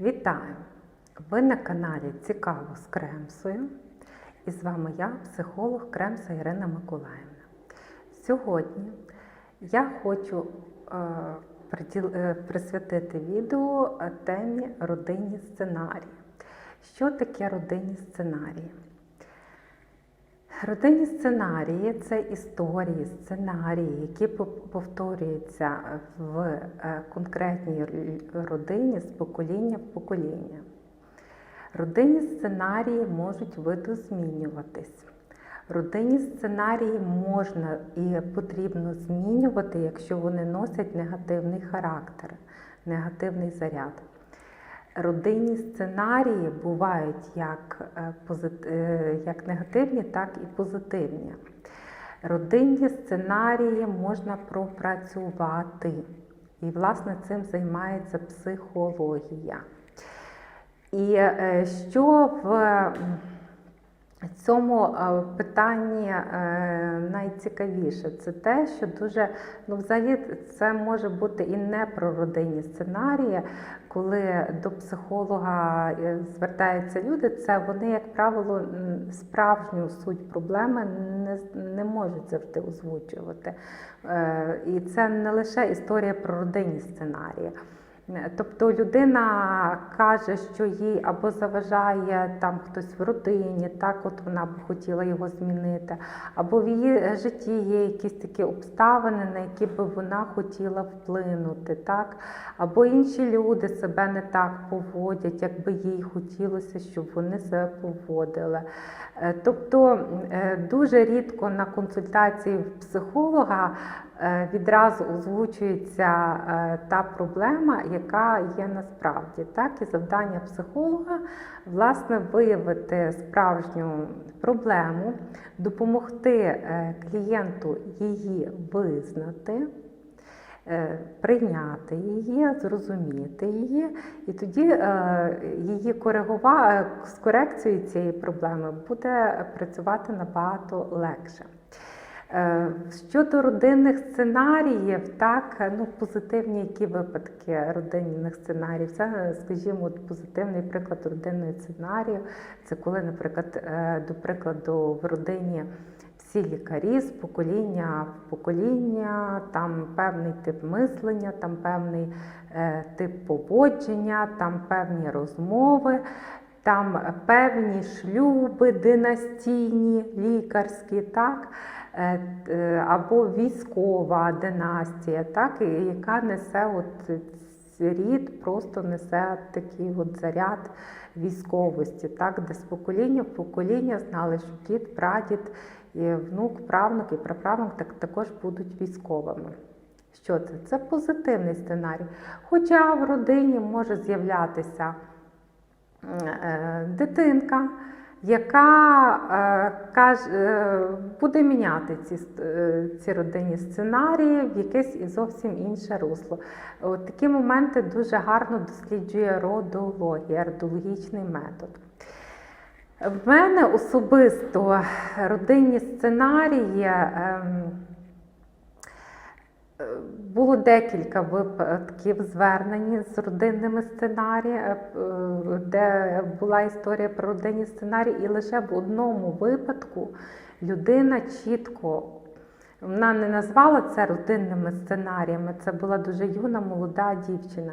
Вітаю! Ви на каналі Цікаво з Кремсою. І з вами я, психолог Кремса Ірина Миколаївна. Сьогодні я хочу е, е, присвятити відео темі родинні сценарії. Що таке родинні сценарії? Родинні сценарії це історії, сценарії, які повторюються в е, конкретній родині з покоління в покоління. Родинні сценарії можуть видозмінюватись. Родинні сценарії можна і потрібно змінювати, якщо вони носять негативний характер, негативний заряд. Родинні сценарії бувають як, е, е, як негативні, так і позитивні. Родинні сценарії можна пропрацювати. І, власне, цим займається психологія. І е, що в цьому е, питанні е, найцікавіше, це те, що дуже ну, взагалі це може бути і не про родинні сценарії, коли до психолога е, звертаються люди, це вони, як правило, справжню суть проблеми не, не можуть завжди озвучувати. І це не лише історія про родинні сценарії. Тобто людина каже, що їй або заважає там хтось в родині, так от вона б хотіла його змінити, або в її житті є якісь такі обставини, на які би вона хотіла вплинути, так? або інші люди себе не так поводять, як би їй хотілося, щоб вони себе поводили. Е, Тобто е, дуже рідко на консультації психолога е, відразу озвучується та проблема, яка є насправді. Так? І завдання психолога власне виявити справжню проблему, допомогти клієнту її визнати. Е, Прийняти її, зрозуміти її, і тоді е, її коригува... з корекцією цієї проблеми буде працювати набагато легше. Е, Щодо родинних сценаріїв, так, ну, позитивні які випадки родинних сценаріїв. Це, скажімо, от позитивний приклад родинного сценарію. Це коли, наприклад, е, до прикладу, в родині всі лікарі з покоління в покоління, там певний тип мислення, там певний е, тип поводження, там певні розмови. Там певні шлюби династійні, лікарські, так, е, е, або військова династія, так, яка несе от рід, просто несе такий от заряд військовості, так, де з покоління в покоління знали, що дід, прадід, і внук, правнук і праправнук так, також будуть військовими. Що це? Це позитивний сценарій. Хоча в родині може з'являтися е, дитинка, яка е, каже, е, буде міняти ці, ці родинні сценарії в якесь і зовсім інше русло. От такі моменти дуже гарно досліджує родологія, родологічний метод. В мене особисто родинні сценарії. ем, Е, Було декілька випадків звернень з родинними сценаріями, е, де була історія про родинні сценарії, і лише в одному випадку людина чітко вона не назвала це родинними сценаріями. Це була дуже юна молода дівчина.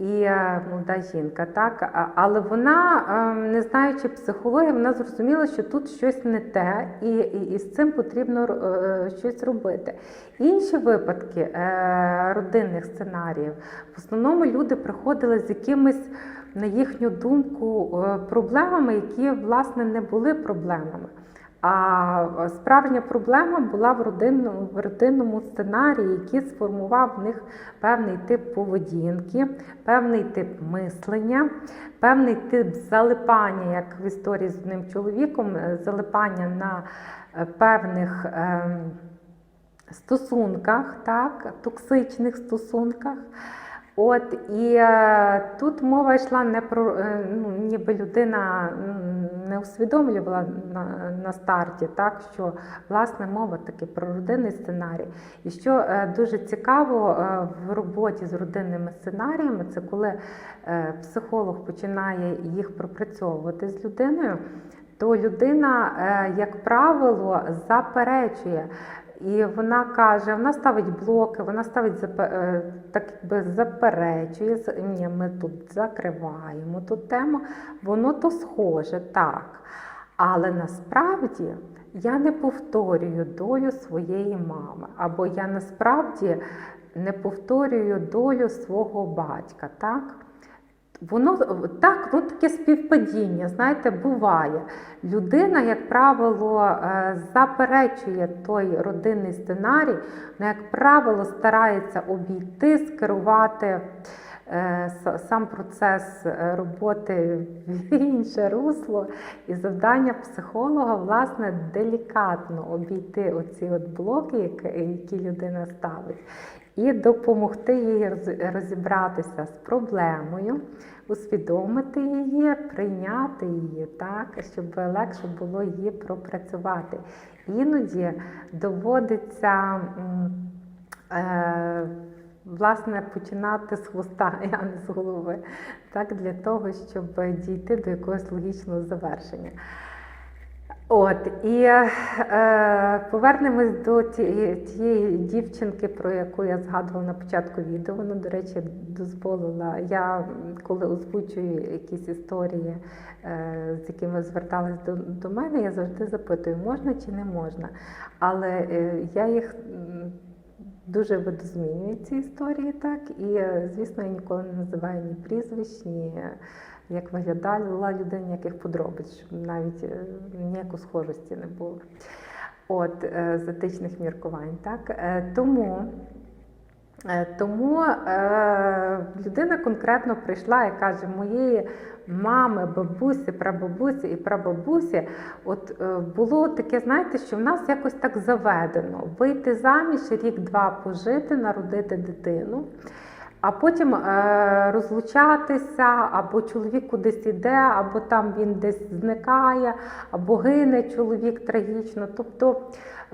І е, молода жінка, так але вона, е, не знаючи психології, вона зрозуміла, що тут щось не те, і, і, і з цим потрібно е, щось робити. Інші випадки родинних сценаріїв в основному люди приходили з якимись, на їхню думку, проблемами, які власне не були проблемами. А справжня проблема була в родинному, в родинному сценарії, який сформував в них певний тип поведінки, певний тип мислення, певний тип залипання, як в історії з одним чоловіком, е, залипання на е, певних ем, стосунках, так, токсичних стосунках. От і е, тут мова йшла не про е, ну, ніби людина не усвідомлювала на, на старті, так що власне мова таки про родинний сценарій. І що е, дуже цікаво в роботі з родинними сценаріями, це коли психолог починає їх пропрацьовувати з людиною, то людина, як правило, заперечує. І вона каже, вона ставить блоки, вона ставить е, так якби заперечує, ні, ми тут закриваємо ту тему, воно то схоже, так. Але насправді я не повторюю долю своєї мами, або я насправді не повторюю долю свого батька, так? Воно так, ну таке співпадіння, знаєте, буває. Людина, як правило, е, заперечує той родинний сценарій, вона, як правило, старається обійти, скерувати е, сам процес е, роботи в інше русло. І завдання психолога, власне, делікатно обійти оці от блоки, які- які людина ставить, і допомогти їй розібратися з проблемою, усвідомити її, прийняти її, так, щоб легше було її пропрацювати. Іноді доводиться. е, Власне, починати з хвоста, а не з голови, так, для того, щоб дійти до якогось логічного завершення. От, і е, повернемось до тієї, тієї дівчинки, про яку я згадувала на початку відео. Вона, до речі, дозволила. Я коли озвучую якісь історії, е, з якими звертались до, до мене, я завжди запитую, можна чи не можна. Але е, я їх. Дуже видозмінює ці історії, так і е, звісно, я ніколи не називаю ні прізвищ, ні е, як виглядала людина, ніяких подробиць, щоб навіть е, ніякої схожості не було. От з етичних міркувань, так тому. Е, Тому е, людина конкретно прийшла і каже, моєї мами, бабусі, прабабусі і прабабусі, от е, було таке, знаєте, що в нас якось так заведено вийти заміж, рік-два пожити, народити дитину. А потім е, розлучатися, або чоловік кудись іде, або там він десь зникає, або гине чоловік трагічно. Тобто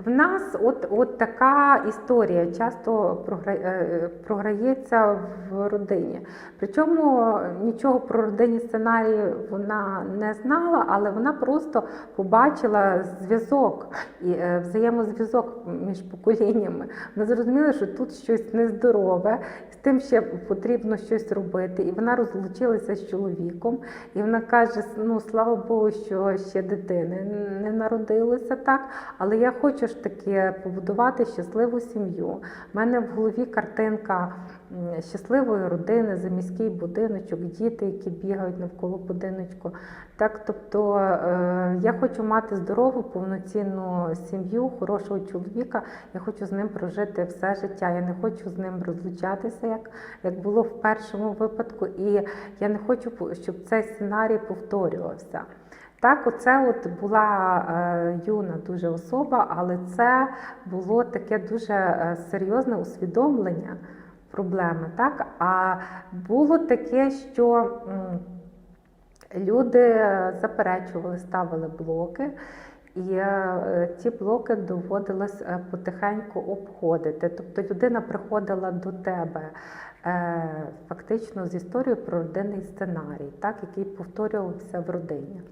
в нас от, от така історія часто е, програється в родині. Причому нічого про родинні сценарії вона не знала, але вона просто побачила зв'язок і е, взаємозв'язок між поколіннями. Вона зрозуміла, що тут щось нездорове, з тим ще потрібно щось робити. І вона розлучилася з чоловіком, і вона каже: ну слава Богу, що ще дитини не народилося так, але я хочу ж таки побудувати щасливу сім'ю. У мене в голові картинка щасливої родини, заміський будиночок, діти, які бігають навколо будиночку. Так, тобто е, я хочу мати здорову, повноцінну сім'ю, хорошого чоловіка. Я хочу з ним прожити все життя. Я не хочу з ним розлучатися, як, як було в першому випадку, і я не хочу, щоб цей сценарій повторювався. Так, оце от була е, юна дуже особа, але це було таке дуже е, серйозне усвідомлення проблеми. Так? А було таке, що м, люди заперечували, ставили блоки. І е, ті блоки доводилось е, потихеньку обходити. Тобто людина приходила до тебе фактично з історією про родинний сценарій, так, який повторювався в родині.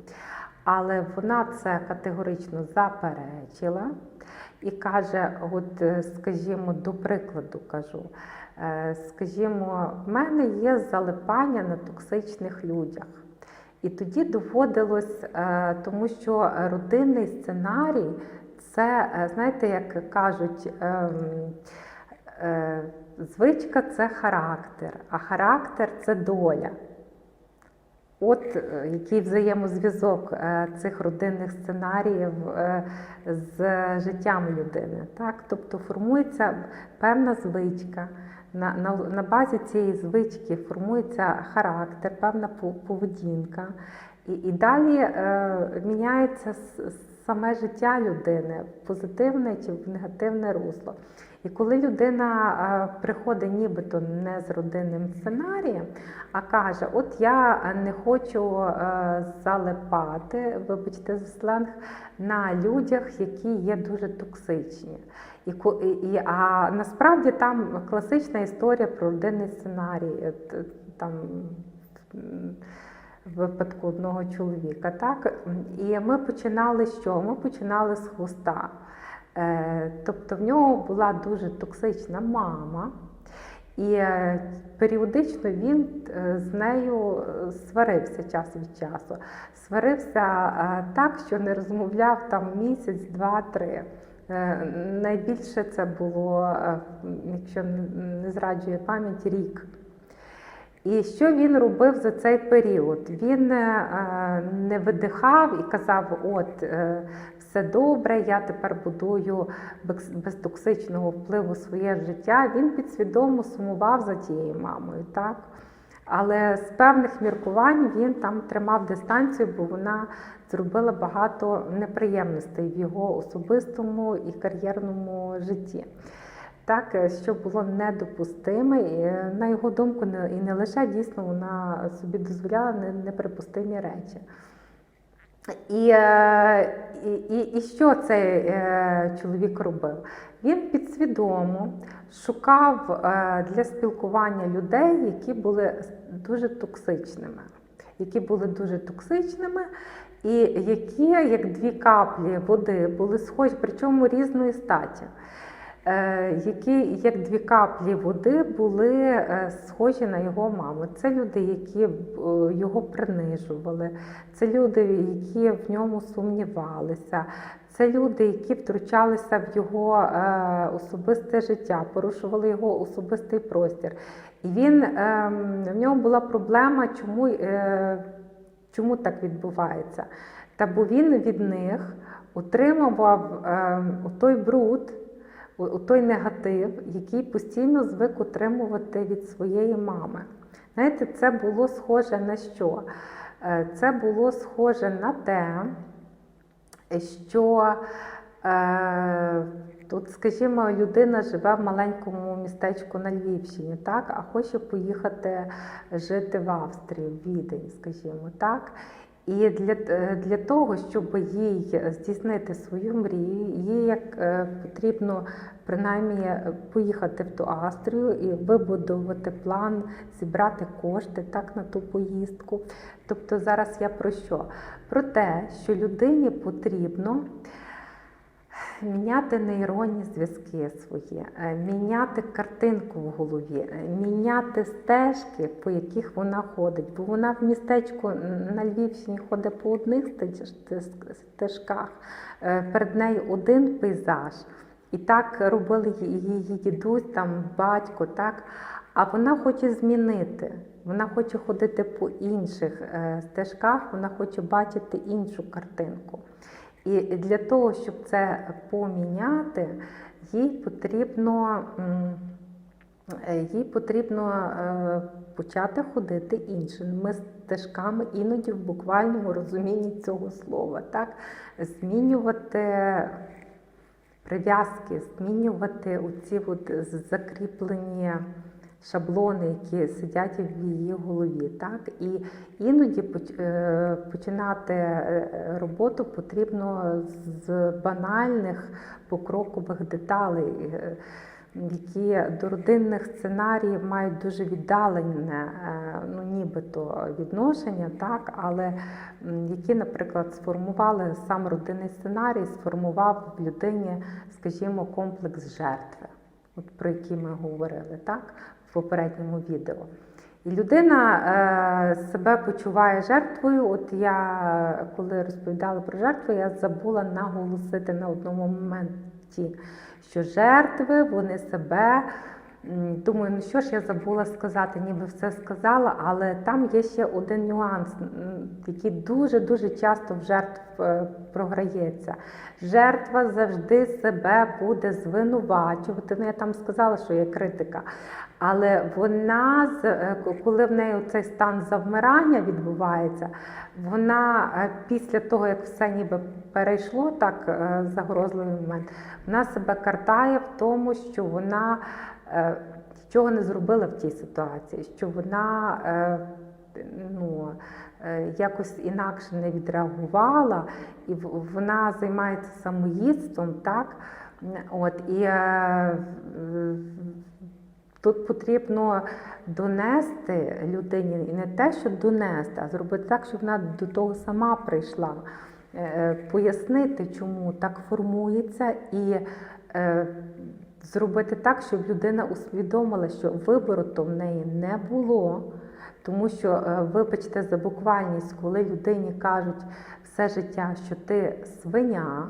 Але вона це категорично заперечила і каже: от, е, скажімо, до прикладу кажу, е, скажімо, в мене є залипання на токсичних людях. І тоді доводилось, е, тому що родинний сценарій це, е, знаєте, як кажуть, ем, е, звичка це характер, а характер це доля. От е, який взаємозв'язок е, цих родинних сценаріїв е, з життям людини. Так? Тобто формується певна звичка. На, на, на базі цієї звички формується характер, певна поведінка. І, і далі е, міняється саме життя людини в позитивне чи в негативне русло. І коли людина е, приходить нібито не з родинним сценарієм, а каже: От я не хочу е, залипати, вибачте за сленг, на людях, які є дуже токсичні. І, і, а насправді там класична історія про родинний сценарій. е, Там в випадку одного чоловіка. Так? І ми починали з чого? Ми починали з хвоста. Е, Тобто в нього була дуже токсична мама, і е, періодично він е, з нею сварився час від часу. Сварився так, що не розмовляв там місяць, два, три. Е, Найбільше це було, якщо не зраджує пам'ять, рік. І що він робив за цей період? Він не видихав і казав: от все добре, я тепер будую без, токсичного впливу своє життя. Він підсвідомо сумував за тією мамою, так? Але з певних міркувань він там тримав дистанцію, бо вона зробила багато неприємностей в його особистому і кар'єрному житті. Так, е, що було недопустиме, е, на його думку, і не лише дійсно вона собі дозволяла неприпустимі речі. І, е, і, і, і що цей е, чоловік робив? Він підсвідомо шукав е, для спілкування людей, які були дуже токсичними, які були дуже токсичними, і які, як дві каплі води, були схожі, причому різної статі. Е, Які, як дві каплі води, були е, схожі на його маму. Це люди, які е, його принижували, це люди, які в ньому сумнівалися, це люди, які втручалися в його е, особисте життя, порушували його особистий простір. І він ем, в нього була проблема, чому, е, чому так відбувається. Та бо він від них отримував ем, той бруд, той негатив, який постійно звик отримувати від своєї мами. Знаєте, це було схоже на що? Е, Це було схоже на те, що е, тут, скажімо, людина живе в маленькому містечку на Львівщині, так, а хоче поїхати жити в Австрію, в Відень, скажімо, так. І для, е, для того, щоб їй здійснити свою мрію, їй як е, потрібно принаймні е, поїхати в ту Австрію і вибудувати план, зібрати кошти так на ту поїздку. Тобто зараз я про що? Про те, що людині потрібно міняти нейронні зв'язки свої, е, міняти картинку в голові, е, міняти стежки, по яких вона ходить. Бо вона в містечку на Львівщині ходить по одних стежках, е, перед нею один пейзаж. І так робили її дідусь, там батько, так. А вона хоче змінити. Вона хоче ходити по інших стежках, вона хоче бачити іншу картинку. І для того, щоб це поміняти, їй потрібно, е, їй потрібно е, почати ходити іншими стежками, іноді в буквальному розумінні цього слова. Так? Змінювати прив'язки, змінювати оці от закріплені шаблони, які сидять в її голові. Так? І іноді е, починати е, роботу потрібно з банальних покрокових деталей. е, Які до родинних сценаріїв мають дуже віддалене, ну нібито відношення, так, але які, наприклад, сформували сам родинний сценарій, сформував в людині, скажімо, комплекс жертви, от про який ми говорили, так, попередньому відео. І людина е, себе почуває жертвою. От я, коли розповідала про жертву, я забула наголосити на одному моменті, що жертви вони себе Думаю, ну що ж я забула сказати, ніби все сказала, але там є ще один нюанс, який дуже-дуже часто в жертв е, програється. Жертва завжди себе буде звинувачувати. Ну, я там сказала, що є критика. Але вона, е, коли в неї цей стан завмирання відбувається, вона е, після того, як все ніби перейшло, так загрозливий момент, вона себе картає в тому, що вона е, нічого не зробила в тій ситуації, що вона е, ну, е, якось інакше не відреагувала, і вона займається самоїдством, так? От, і тут потрібно донести людині, і не те, що донести, а зробити так, щоб вона до того сама прийшла. Пояснити, чому так формується, і зробити так, щоб людина усвідомила, що вибору то в неї не було. Тому що, е, вибачте за буквальність, коли людині кажуть все життя, що ти свиня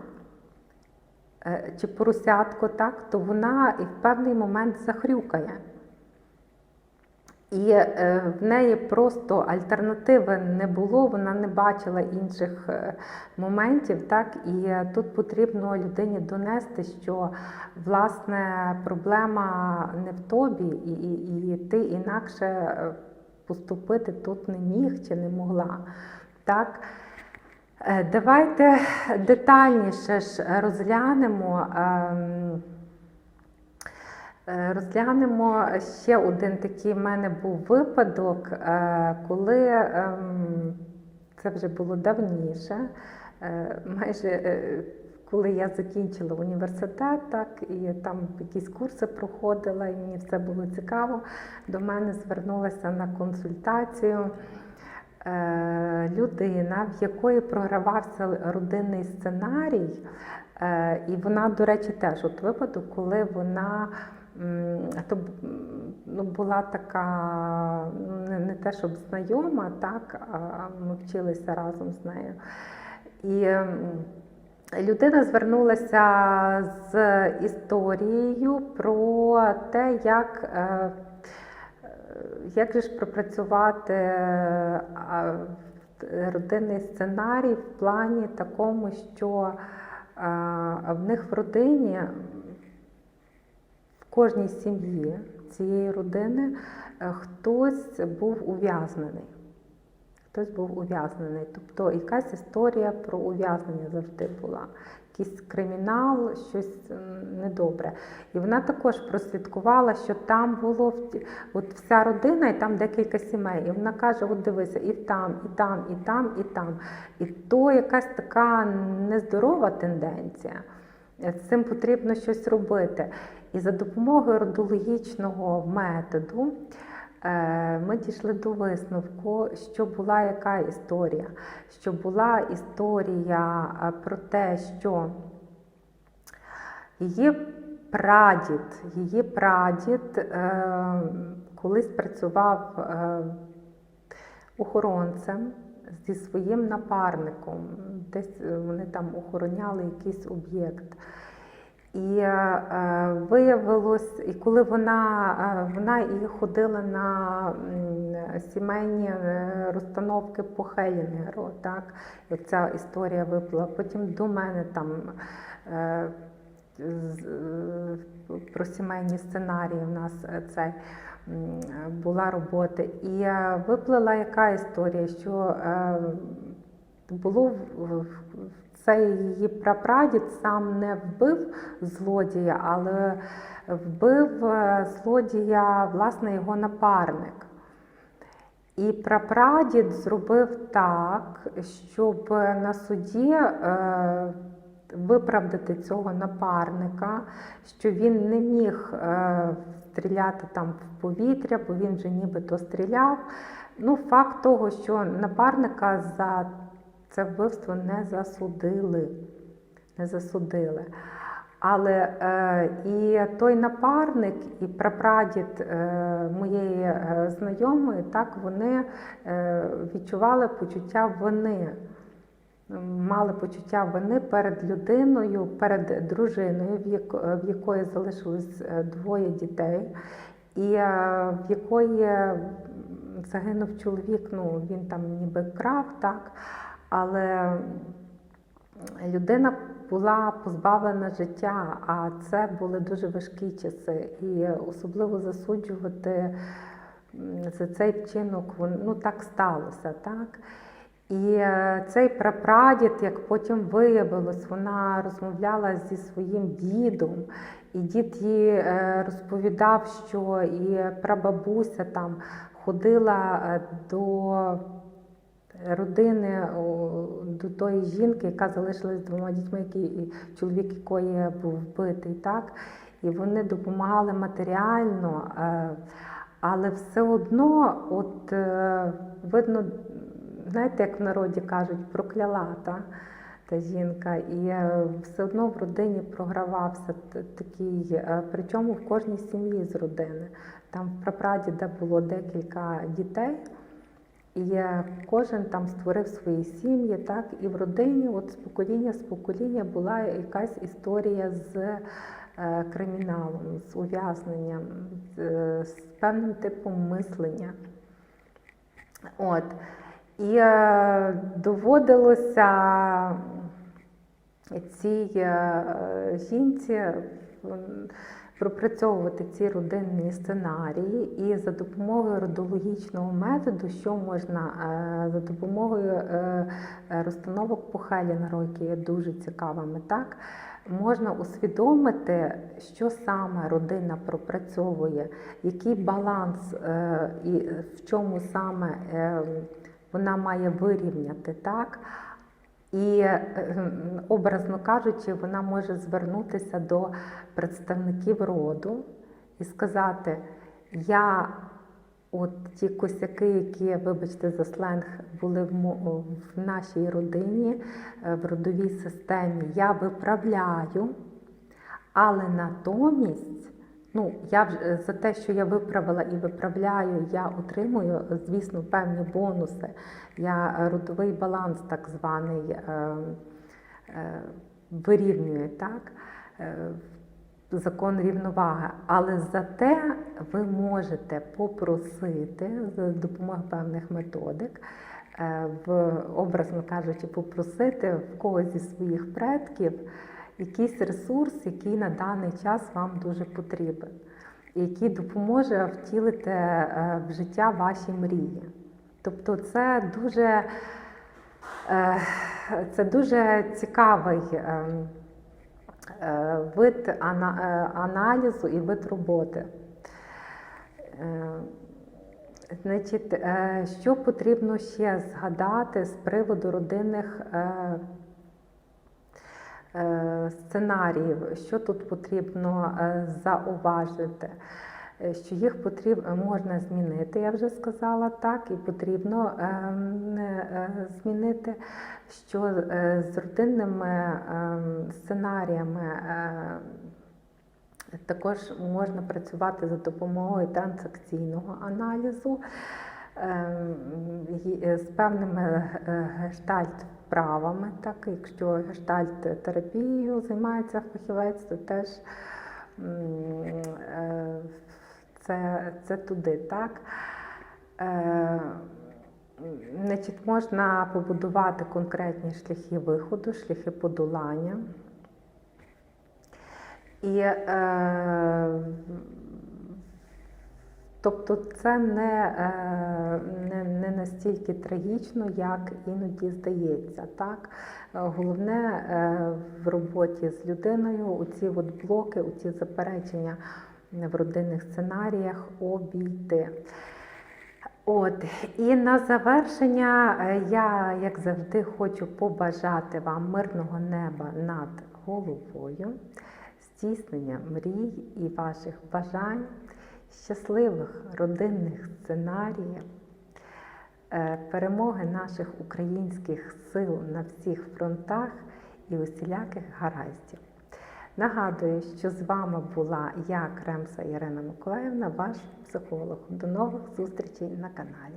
е, чи поросятко, так, то вона і в певний момент захрюкає. І е, в неї просто альтернативи не було, вона не бачила інших е, моментів. Так? І тут потрібно людині донести, що власне проблема не в тобі, і, і, і ти інакше е, поступити тут не міг чи не могла. Так? Давайте детальніше ж розглянемо. Е, Розглянемо ще один такий в мене був випадок, е, коли ем, це вже було давніше, е, майже коли я закінчила університет, так, і там якісь курси проходила, і мені все було цікаво. До мене звернулася на консультацію людина, в якої програвався родинний сценарій. І вона, до речі, теж от випадок, коли вона то, ну, була така, не, те, щоб знайома, так, а ми вчилися разом з нею. І людина звернулася з історією про те, як, е, як же ж пропрацювати родинний сценарій в плані такому, що в них в родині, кожній сім'ї цієї родини е, хтось був ув'язнений. Хтось був ув'язнений. Тобто якась історія про ув'язнення завжди була. Якийсь кримінал, щось недобре. І вона також прослідкувала, що там було от вся родина, і там декілька сімей. І вона каже: от дивися, і там, і там, і там, і там. І то якась така нездорова тенденція. З цим потрібно щось робити. І за допомогою родологічного методу е, ми дійшли до висновку, що була яка історія, що була історія е, про те, що її прадід, її прадід е, колись працював охоронцем зі своїм напарником. Десь вони там охороняли якийсь об'єкт. І е, виявилось, і коли вона, е, вона і ходила на сімейні е, розстановки по Хелінгеру, так, як ця історія виплила. Потім до мене там е, е, про сімейні сценарії в нас е, цей була робота. І виплила яка історія, що було в- цей її прапрадід сам не вбив злодія, але вбив е, злодія, власне, його напарник. І прапрадід зробив так, щоб на суді е, виправдати цього напарника, що він не міг е, стріляти там в повітря, бо він вже нібито стріляв. Ну, факт того, що напарника за це вбивство не засудили. Не засудили. Але е, і той напарник, і прапрадід е, моєї е, знайомої, так вони е, відчували почуття вини. мали почуття вини перед людиною, перед дружиною, в яко- в якої залишилось е, двоє дітей, і е, в якої загинув чоловік. Ну він там ніби крав, так, але людина була позбавлена життя, а це були дуже важкі часи. І особливо засуджувати за цей вчинок, ну так сталося, так. І е, цей прапрадід, як потім виявилось, вона розмовляла зі своїм дідом, і дід їй е, розповідав, що і прабабуся там ходила е, до родини до тої жінки, яка залишилась з двома дітьми, які, чоловік якої був вбитий, так? І вони допомагали матеріально, е, але все одно, от е, видно, знаєте, як в народі кажуть, прокляла та, та жінка, і е, все одно в родині програвався такий, причому в кожній сім'ї з родини. Там в прапрадіда було декілька дітей. І кожен там створив свої сім'ї, так, і в родині, от з покоління з покоління була якась історія з е, криміналом, з ув'язненням, е, з певним типом мислення. От. І е, доводилося цій жінці пропрацьовувати ці родинні сценарії, і за допомогою родологічного методу, що можна е, за допомогою е, розстановок по Хелінгеру, які є дуже цікавими, так можна усвідомити, що саме родина пропрацьовує, який баланс е, і в чому саме вона має вирівняти, так. І, е, образно кажучи, вона може звернутися до представників роду і сказати: Я, от ті косяки, які, вибачте, за сленг були в, в нашій родині, е, в родовій системі, я виправляю, але натомість. Ну, я вже за те, що я виправила і виправляю, я отримую, звісно, певні бонуси. Я е, родовий баланс, так званий, е, е, вирівнюю, так? Е, закон рівноваги. Але зате ви можете попросити за допомогою певних методик, е, в, образно кажучи, попросити в когось зі своїх предків якийсь ресурс, який на даний час вам дуже потрібен, який допоможе втілити е, в життя ваші мрії. Тобто це дуже, е, це дуже цікавий е, е, вид аналізу і вид роботи. Значить, що потрібно ще згадати з приводу родинних сценаріїв, що тут потрібно е, зауважити? Е, Що їх потрібно можна змінити, я вже сказала так, і потрібно е, е, змінити, що е, з родинними е, сценаріями е, також можна працювати за допомогою транзакційного аналізу ем, й- з певними е, гештальт-вправами. Так, якщо гештальт-терапією займається фахівець, то теж е, це, це туди. Так. Е, Значить, можна побудувати конкретні шляхи виходу, шляхи подолання. І е, тобто це не, е, не, не настільки трагічно, як іноді здається. Так? Е, Головне е, в роботі з людиною оці от блоки, оці заперечення в родинних сценаріях обійти. От і на завершення я, як завжди, хочу побажати вам мирного неба над головою, здійснення мрій і ваших бажань, щасливих родинних сценаріїв, е, перемоги наших українських сил на всіх фронтах і усіляких гараздів. Нагадую, що з вами була я, Кремса Ірина Миколаївна, ваш психолог. До нових зустрічей на каналі.